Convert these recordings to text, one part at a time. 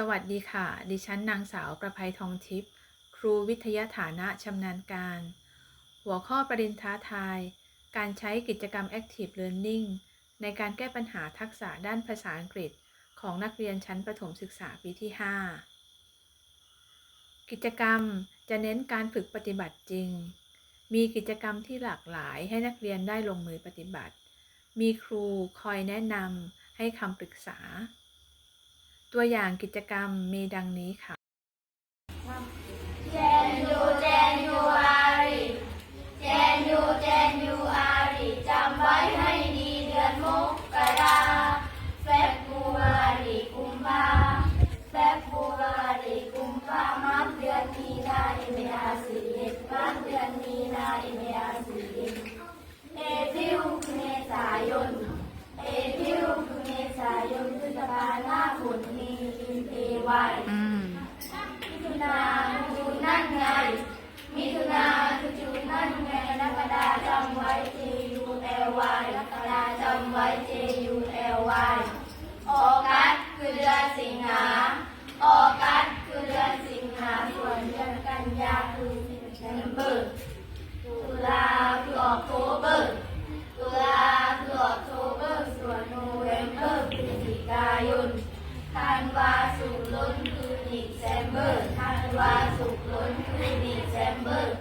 สวัสดีค่ะ ดิฉันนางสาวประภัยทองทิพย์ ครูวิทยาฐานะชำนาญการ หัวข้อประเด็นท้าทาย การใช้กิจกรรม Active Learning ในการแก้ปัญหาทักษะด้านภาษาอังกฤษ ของนักเรียนชั้นประถมศึกษาปีที่ 5 กิจกรรมจะเน้นการฝึกปฏิบัติจริง มีกิจกรรมที่หลากหลายให้นักเรียนได้ลงมือปฏิบัติ มีครูคอยแนะนำให้คำปรึกษา ตัวอย่างกิจกรรมมีดังนี้ค่ะ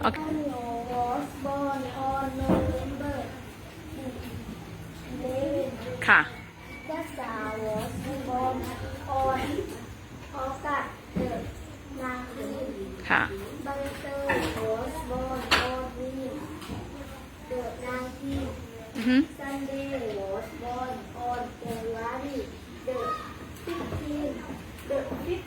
Okay. was born on November 11. ค่ะ Jessa was born on August 19. ค่ะ Butter was born on June 19. Mm-hmm. Sunday was born on February the 15th. The 15th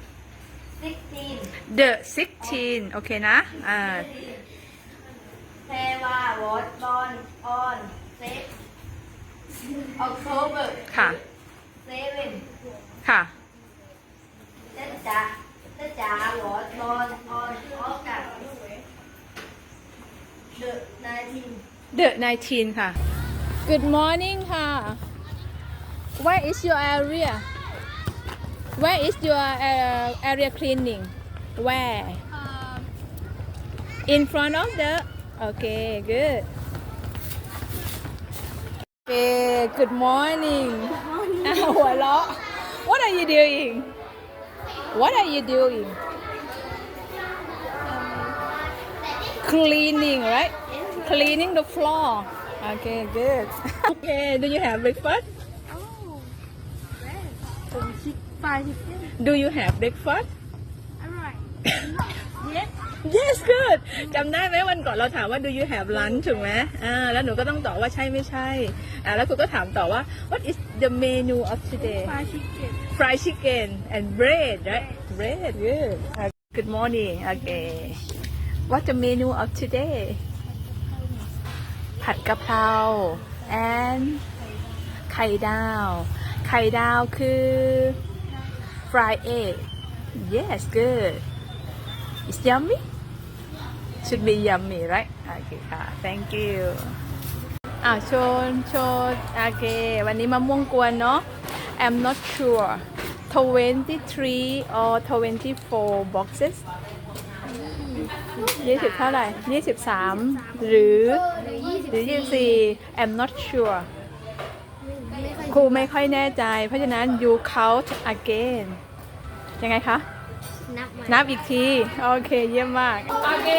16th the sixteen โอเคนะ อ่า แพรวา was born on 6 October ค่ะ7ค่ะจ๊ะจ๋าจ๊ะจ๋า was born on August the 19th the nineteen ค่ะ good morning ค่ะ where is your area Where is your uh, area cleaning? Where? Um, In front of the. Okay, good. Okay, good morning. Good morning. Oh, what are you doing? What are you doing? Cleaning, right? Cleaning the floor. Okay, good. okay, do you have breakfast? Some chick fried chicken. do you have breakfast Alright. yes. yes good จำได้ไหมวันก่อนเราถามว่า do you have lunch ถูกไหมอ่าแล้วหนูก็ต้องตอบว่าใช่ไม่ใช่อ่าแล้วครูก็ถามต่อว่า what is the menu of today Fried chicken. fried chicken and bread right bread good Uh, good morning okay what's the menu of today ผัดกะเพรา and ไข่ดาว ไข่ดาวคือ fried egg yes good it's yummy should be yummy right โอเคค่ะ thank you อ่าโชว์โชว์โอเค วันนี้มะม่วงกวนเนาะ I'm not sure 23 or 24 boxes ยี่สิบเท่าไหร่ยี่สิบสามหรือหรือยี่สิบสี่ I'm not sure ครูไม่ค่อยแน่ใจ เพราะฉะนั้น you count again ยังไงคะ นับมานับอีกที โอเค เยี่ยมมาก โอเค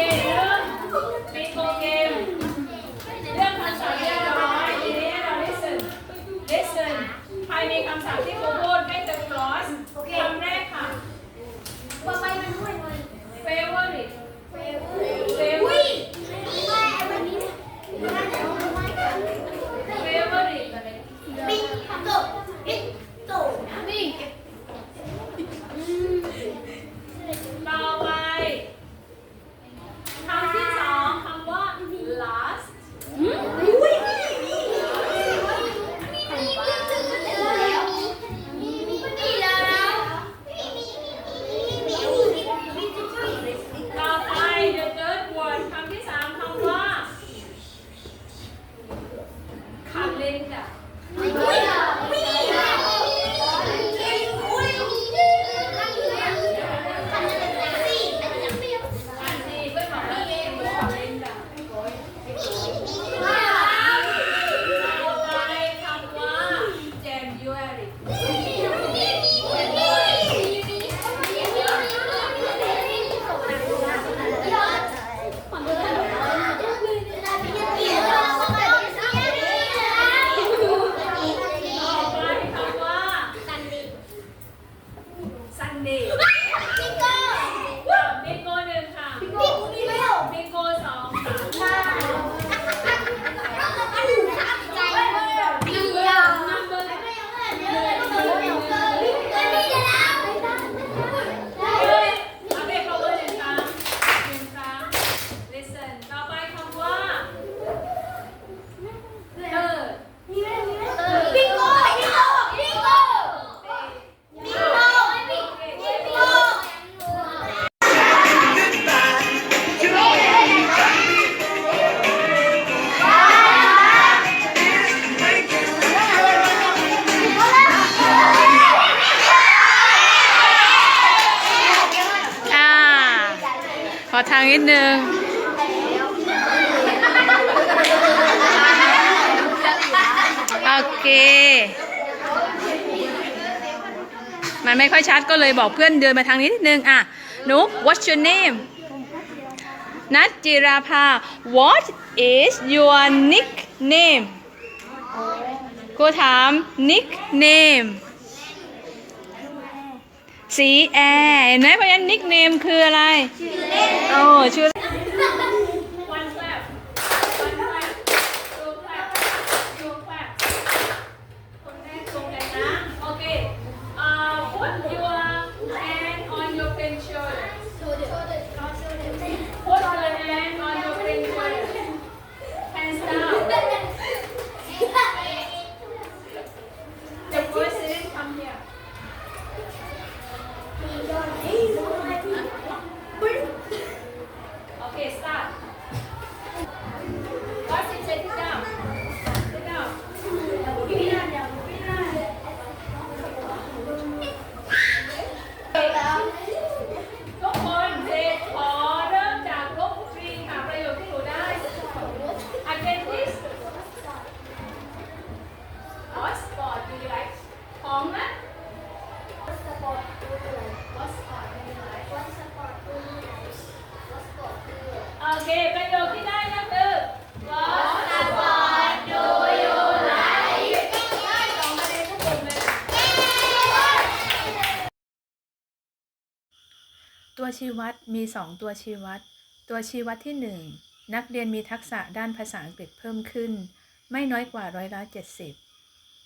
ทางนิดนึงโอเค มันไม่ค่อยชัดก็เลยบอกเพื่อนเดินมาทางนี้นิดนึงอะนุ๊ก what's your name นัทจิราภา what is your nickname ครูถาม nickname สีแอร์เห็นไหมเพราะฉะนั้นนิกเนมคืออะไร ชื่อเล่นโอ้ชื่อ One clap One clap Two clap Two clap คนแรกตรงกันนะ โอเค uh, put your hand on your friend's shoulder Put your hand on your friend's shoulder Hands down The first student come here Okay, start. What's it? Sit down. Sit down. ทุกคนเสร็จขอเริ่มจากลบทรีค่ะประโยคที่หนูได้ Again please What sport do you like ของนะ What sport do you like โอเค ประโยคที่ได้ก็คือ What sport do you like ได้สองคะแนนทุกคนเลย ตัวชี้วัดมี 2 ตัวชี้วัด ตัวชี้วัดที่ 1 นักเรียนมีทักษะด้านภาษาอังกฤษเพิ่มขึ้น ไม่น้อยกว่าร้อยละ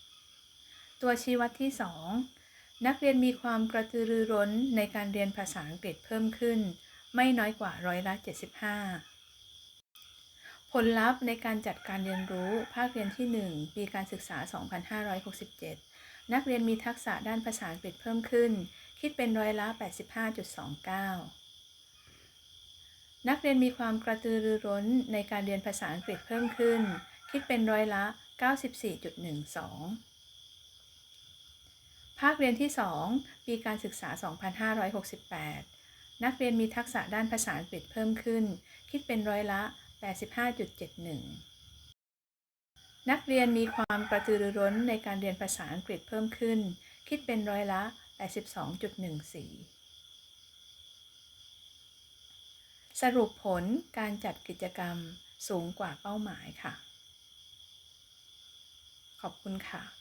70 ตัวชี้วัดที่ 2 นักเรียนมีความกระตือรือร้นในการเรียนภาษาอังกฤษเพิ่มขึ้น ไม่น้อยกว่าร้อยละ75 ผลลัพธ์ในการจัดการเรียนรู้ภาคเรียนที่ 1 ปีการศึกษา 2567 นักเรียนมีทักษะด้านภาษาอังกฤษเพิ่มขึ้น คิดเป็นร้อยละ 85.29 นักเรียนมีความกระตือรือร้นในการเรียนภาษาอังกฤษเพิ่มขึ้น คิดเป็นร้อยละ 94.12 ภาคเรียนที่ 2 ปีการศึกษา 2568 นักเรียนมีทักษะด้านภาษาอังกฤษเพิ่มขึ้น คิดเป็นร้อยละ 85.71นักเรียนมีความกระตือรือร้นในการเรียนภาษาอังกฤษเพิ่มขึ้น คิดเป็นร้อยละ 82.14 สรุปผลการจัดกิจกรรมสูงกว่าเป้าหมายค่ะ ขอบคุณค่ะ